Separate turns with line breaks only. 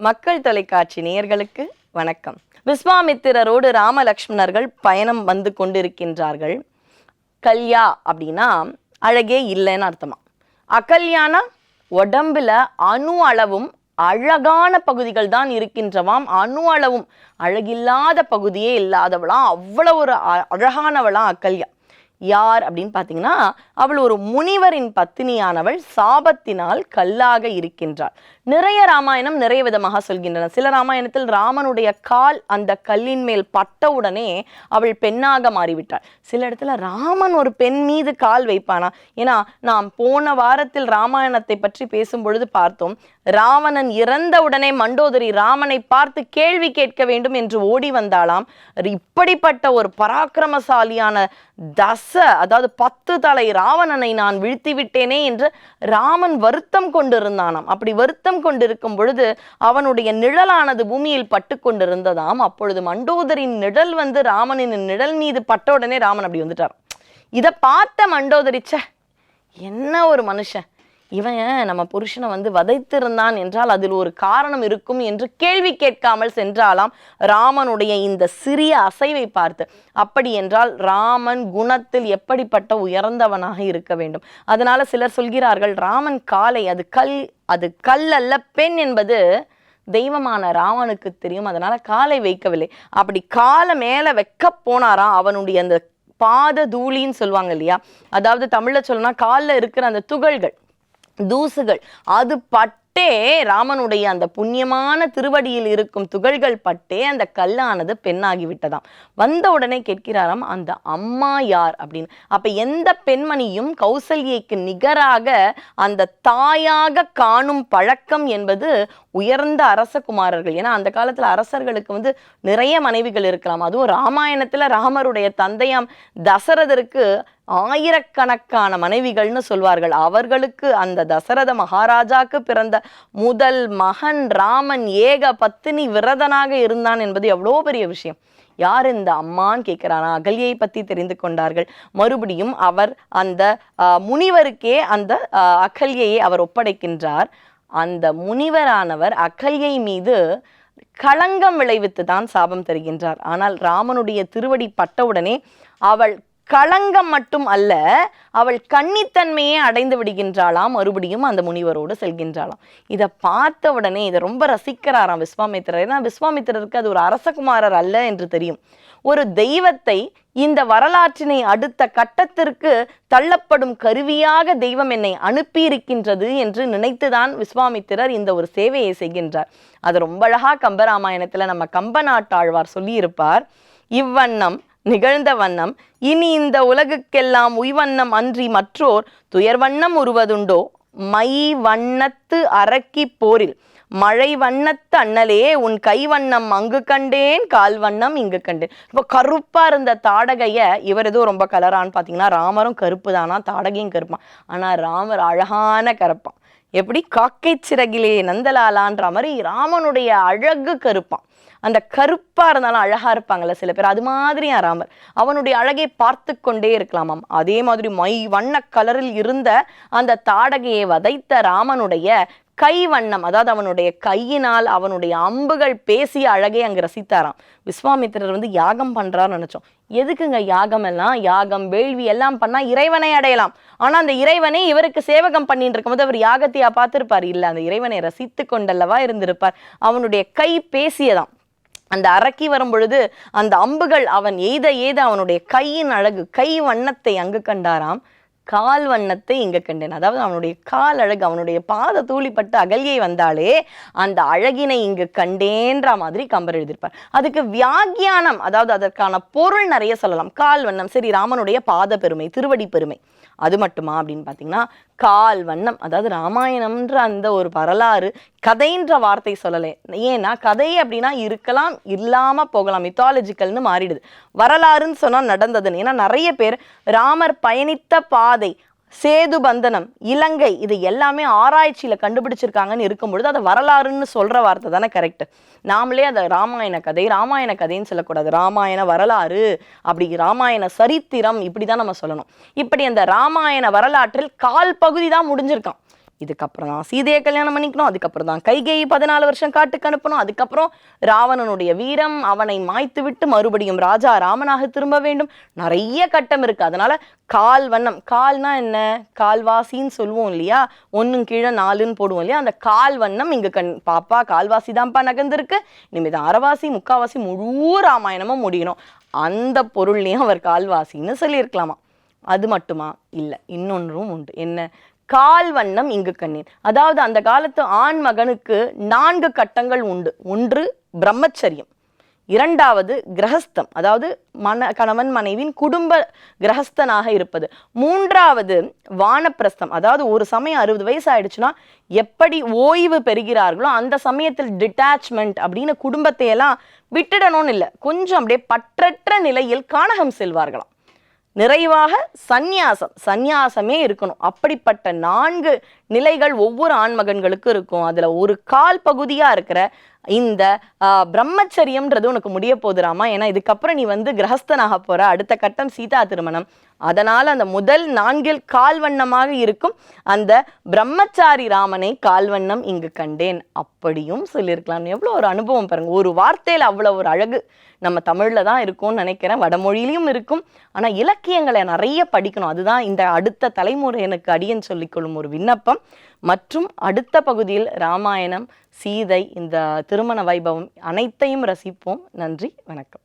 மக்கள் தொலைக்காட்சி நேயர்களுக்கு வணக்கம். விஸ்வாமித்திரரோடு ராமலக்ஷ்மணர்கள் பயணம் வந்து கொண்டிருக்கின்றார்கள். கல்யா அப்படின்னா அழகே இல்லைன்னு அர்த்தமா? அகல்யானா உடம்புல அணு அளவும் அழகான பகுதிகள் தான் இருக்கின்றவாம். அணு அளவும் அழகில்லாத பகுதியே இல்லாதவளாம் அவ்வளோ ஒரு அ- அழகானவளாம் அகல்யா. யார் அப்படின்னு பார்த்தீங்கன்னா அவள் ஒரு முனிவரின் பத்தினியானவள் சாபத்தினால் கல்லாக இருக்கின்றாள். நிறைய ராமாயணம் நிறைய விதமாக சொல்கின்றன. சில ராமாயணத்தில் ராமனுடைய கால் அந்த கல்லின் மேல் பட்டவுடனே அவள் பெண்ணாக மாறிவிட்டாள். சில இடத்துல ராமன் ஒரு பெண் மீது கால் வைப்பானா? ஏன்னா நாம் போன வாரத்தில் ராமாயணத்தை பற்றி பேசும் பொழுது பார்த்தோம் ராவணன் இறந்தவுடனே மண்டோதரி ராமனை பார்த்து கேள்வி கேட்க வேண்டும் என்று ஓடி வந்தாளாம். இப்படிப்பட்ட ஒரு பராக்கிரமசாலியான தச அதாவது பத்து தலை ராவணனை நான் வீழ்த்தி விட்டேனே என்று ராமன் வருத்தம் கொண்டிருந்தானாம். அப்படி வருத்தம் கொண்டிருக்கும் பொழுது அவனுடைய நிழலானது பூமியில் பட்டு கொண்டிருந்ததாம். அப்பொழுது மண்டோதரின் நிழல் வந்து ராமனின் நிழல் மீது பட்ட உடனே ராமன் அப்படி வந்துட்டார் இதை பார்த்த மண்டோதரிச்ச என்ன ஒரு மனுஷன். இவன் நம்ம புருஷனை வந்து வதைத்திருந்தான் என்றால் அதில் ஒரு காரணம் இருக்கும் என்று கேள்வி கேட்காமல் சென்றாலாம் ராமனுடைய இந்த சிறிய அசைவை பார்த்து. அப்படி என்றால் ராமன் குணத்தில் எப்படிப்பட்ட உயர்ந்தவனாக இருக்க வேண்டும்? அதனால சிலர் சொல்கிறார்கள் ராமன் காலை அது கல் அது கல் அல்ல பெண் என்பது தெய்வமான ராவனுக்கு தெரியும் அதனால காலை வைக்கவில்லை. அப்படி காலை மேலே வைக்க போனாராம் அவனுடைய அந்த பாத தூளின்னு சொல்லுவாங்க இல்லையா? அதாவது தமிழில் சொல்லணும்னா காலில் இருக்கிற அந்த துகள்கள். தூசுகள். அது பட்டே ராமனுடைய அந்த புண்ணியமான திருவடியில் இருக்கும் துகள்கள் பட்டே அந்த கல்லானது பெண்ணாகி விட்டதாம். வந்த உடனே கேட்கிறாராம் அந்த அம்மா யார் அப்படின்னு. அப்ப எந்த பெண்மணியும் கௌசல்யைக்கு நிகராக அந்த தாயாக காணும் பழக்கம் என்பது உயர்ந்த அரசகுமாரர்கள். ஏன்னா அந்த காலத்துல அரசர்களுக்கு வந்து நிறைய மனைவிகள் இருக்கலாம். அதுவும் ராமாயணத்துல ராமருடைய தந்தையாம் தசரதருக்கு ஆயிரக்கணக்கான மனைவிகள்னு சொல்வார்கள். அவர்களுக்கு அந்த தசரத மகாராஜாக்கு பிறந்த முதல் மகன் ராமன் ஏக பத்தினி விரதனாக இருந்தான் என்பது எவ்வளோ பெரிய விஷயம். யார் இந்த அம்மான்னு கேட்கிறாரா அகல்யை பத்தி தெரிந்து கொண்டார்கள். மறுபடியும் அவர் அந்த முனிவருக்கே அந்த அகல்யையை அவர் ஒப்படைக்கின்றார். அந்த முனிவரானவர் அகல்யை மீது களங்கம் விளைவித்து தான் சாபம் தருகின்றார். ஆனால் ராமனுடைய திருவடி பட்டவுடனே அவள் களங்கம் மட்டும் அல்ல அவள் கன்னித்தன்மையே அடைந்து விடுகின்றாளாம். மறுபடியும் அந்த முனிவரோடு செல்கின்றாளாம். இதை பார்த்த உடனே இதை ரொம்ப ரசிக்கிறாராம் விஸ்வாமித்திரர். ஏன்னா விஸ்வாமித்திரருக்கு அது ஒரு அரசகுமாரர் அல்ல என்று தெரியும். ஒரு தெய்வத்தை இந்த வரலாற்றினை அடுத்த கட்டத்திற்கு தள்ளப்படும் கருவியாக தெய்வம் என்னை அனுப்பியிருக்கின்றது என்று நினைத்துதான் விஸ்வாமித்திரர் இந்த ஒரு சேவையை செய்கின்றார். அது ரொம்ப அழகா கம்பராமாயணத்துல நம்ம கம்ப நாட்டாழ்வார் சொல்லியிருப்பார். இவ்வண்ணம் நிகழ்ந்த வண்ணம். இனி இந்த உலகுக்கெல்லாம் உய்வண்ணம் அன்றி மற்றோர் துயர்வண்ணம் உருவதுண்டோ? மை வண்ணத்து அரக்கி போரில் மழை வண்ணத்து அண்ணலே உன் கை வண்ணம் அங்கு கண்டேன் கால் வண்ணம் இங்கு கண்டேன். இப்போ கருப்பாக இருந்த தாடகைய இவர் ஏதோ ரொம்ப கலரான்னு பார்த்தீங்கன்னா ராமரும் கருப்பு தானா? தாடகையும் கருப்பான். ஆனால் ராமர் அழகான கருப்பான். எப்படி? காக்கை சிறகிலே நந்தலாலான்ற மாதிரி ராமனுடைய அழகு கருப்பான். அந்த கருப்பாக இருந்தாலும் அழகாக இருப்பாங்கல்ல சில பேர். அது மாதிரியா ராமர். அவனுடைய அழகை பார்த்து கொண்டே இருக்கலாமாம். அதே மாதிரி மை வண்ண கலரில் இருந்த அந்த தாடகையை வதைத்த ராமனுடைய கை வண்ணம் அதாவது அவனுடைய கையினால் அவனுடைய அம்புகள் பேசிய அழகை அங்கே ரசித்தாராம். விஸ்வாமித்திரர் வந்து யாகம் பண்ணுறான்னு நினைச்சோம். எதுக்குங்க யாகம் எல்லாம்? யாகம் வேள்வி எல்லாம் பண்ணா இறைவனை அடையலாம். ஆனா அந்த இறைவனை இவருக்கு சேவகம் பண்ணிட்டு இருக்கும்போது அவர் யாகத்தையா பார்த்திருப்பார்? இல்ல அந்த இறைவனை ரசித்து கொண்டல்லவா இருந்திருப்பார். அவனுடைய கை பேசியதாம். அந்த அரக்கி வரும் பொழுது அந்த அம்புகள் அவன் எய்த எய்த அவனுடைய கையின் அழகு கை வண்ணத்தை அங்கு கண்டாராம். கால் வண்ணத்தை இங்க கண்டேன். அதாவது அவனுடைய கால் அழகு அவனுடைய பாத தூளிப்பட்டு அகல்யை வந்தாலே அந்த அழகினை இங்கு கண்டேன்ற மாதிரி கம்பர் எழுதியிருப்பார். அதுக்கு வியாகியானம் அதாவது அதற்கான பொருள் நிறைய சொல்லலாம். கால் வண்ணம் சரி ராமனுடைய பாத பெருமை திருவடி பெருமை. அது மட்டுமா அப்படின்னு பார்த்தீங்கன்னா கால் வண்ணம் அதாவது ராமாயணம்ன்ற அந்த ஒரு வரலாறு கதைன்ற வார்த்தை சொல்லலை. ஏன்னா கதை அப்படின்னா இருக்கலாம் இல்லாமல் போகலாம். மித்தாலஜிக்கல்னு மாறிடுது. வரலாறுன்னு சொன்னால் நடந்ததுன்னு. ஏன்னா நிறைய பேர் ராமர் பயணித்த பாதை சேது பந்தனம் இலங்கை இது எல்லாமே ஆராய்ச்சியில் கண்டுபிடிச்சிருக்காங்கன்னு இருக்கும் பொழுது அதை வரலாறுன்னு சொல்கிற வார்த்தை தானே கரெக்ட் நாமளே அதை ராமாயண கதை ராமாயண கதைன்னு சொல்லக்கூடாது. ராமாயண வரலாறு அப்படி ராமாயண சரித்திரம் இப்படி தான் நம்ம சொல்லணும். இப்படி அந்த ராமாயண வரலாற்றில் கால் பகுதி தான் முடிஞ்சிருக்கான். இதுக்கப்புறம் தான் சீதையை கல்யாணம் பண்ணிக்கணும் அதுக்கப்புறம் தான் கைகையை பதினாலு வருஷம் காட்டுக்கு அனுப்பணும் அதுக்கப்புறம் ராவணனுடைய வீரம் அவனை மாய்த்து விட்டு மறுபடியும் ராஜா ராமனாக திரும்ப வேண்டும். நிறைய கட்டம் இருக்கு. அதனால கால் வண்ணம் கால்னா என்ன? கால்வாசின்னு சொல்லுவோம் இல்லையா? ஒன்றும் கீழே நாலுன்னு போடுவோம் இல்லையா? அந்த கால் வண்ணம் இங்க கண் பாப்பா கால்வாசி தான்ப்பா நகர்ந்திருக்கு. இனிமேல் அறவாசி முக்காவாசி முழு ராமாயணமும் முடியணும். அந்த பொருள்லையும் அவர் கால்வாசின்னு சொல்லியிருக்கலாமா? அது மட்டுமா? இல்லை. இன்னொன்றும் உண்டு. என்ன? கால் வண்ணம் இங்கு கண்ணீர். அதாவது அந்த காலத்து ஆண் மகனுக்கு நான்கு கட்டங்கள் உண்டு. ஒன்று பிரம்மச்சரியம். இரண்டாவது கிரகஸ்தம். அதாவது மன கணவன் மனைவியின் குடும்ப கிரகஸ்தனாக இருப்பது. மூன்றாவது வானப்பிரஸ்தம். அதாவது ஒரு சமயம் அறுபது வயசு ஆயிடுச்சுன்னா எப்படி ஓய்வு பெறுகிறார்களோ அந்த சமயத்தில் டிட்டாச்மெண்ட் அப்படின்னு குடும்பத்தையெல்லாம் விட்டுடணும்னு இல்லை. கொஞ்சம் அப்படியே பற்றற்ற நிலையில் கானகம் செல்வார்களாம். நிறைவாக சந்நியாசம் சந்நியாசமே இருக்கணும். அப்படிப்பட்ட நான்கு நிலைகள் ஒவ்வொரு ஆண்மகன்களுக்கும் இருக்கும். அதில் ஒரு கால் பகுதியாக இருக்கிற இந்த பிரம்மச்சரியம்ன்றது உனக்கு முடிய போதுராமா ஏன்னா இதுக்கப்புறம் நீ வந்து கிரகஸ்தனாக போற. அடுத்த கட்டம் சீதா திருமணம். அதனால் அந்த முதல் நான்கில் கால்வண்ணமாக இருக்கும் அந்த பிரம்மச்சாரி ராமனை கால்வண்ணம் இங்கு கண்டேன். அப்படியும் சொல்லியிருக்கலாம். எவ்வளோ ஒரு அனுபவம் பாருங்க. ஒரு வார்த்தையில் அவ்வளோ ஒரு அழகு நம்ம தமிழில் தான் இருக்கும்னு நினைக்கிறேன். வடமொழியிலையும் இருக்கும். ஆனால் இலக்கியங்களை நிறைய படிக்கணும். அதுதான் இந்த அடுத்த தலைமுறை எனக்கு அடியன் சொல்லிக்கொள்ளும் ஒரு விண்ணப்பம். மற்றும் அடுத்த பகுதியில் ராமாயணம் சீதை இந்த திருமண வைபவம் அனைத்தையும் ரசிப்போம். நன்றி வணக்கம்.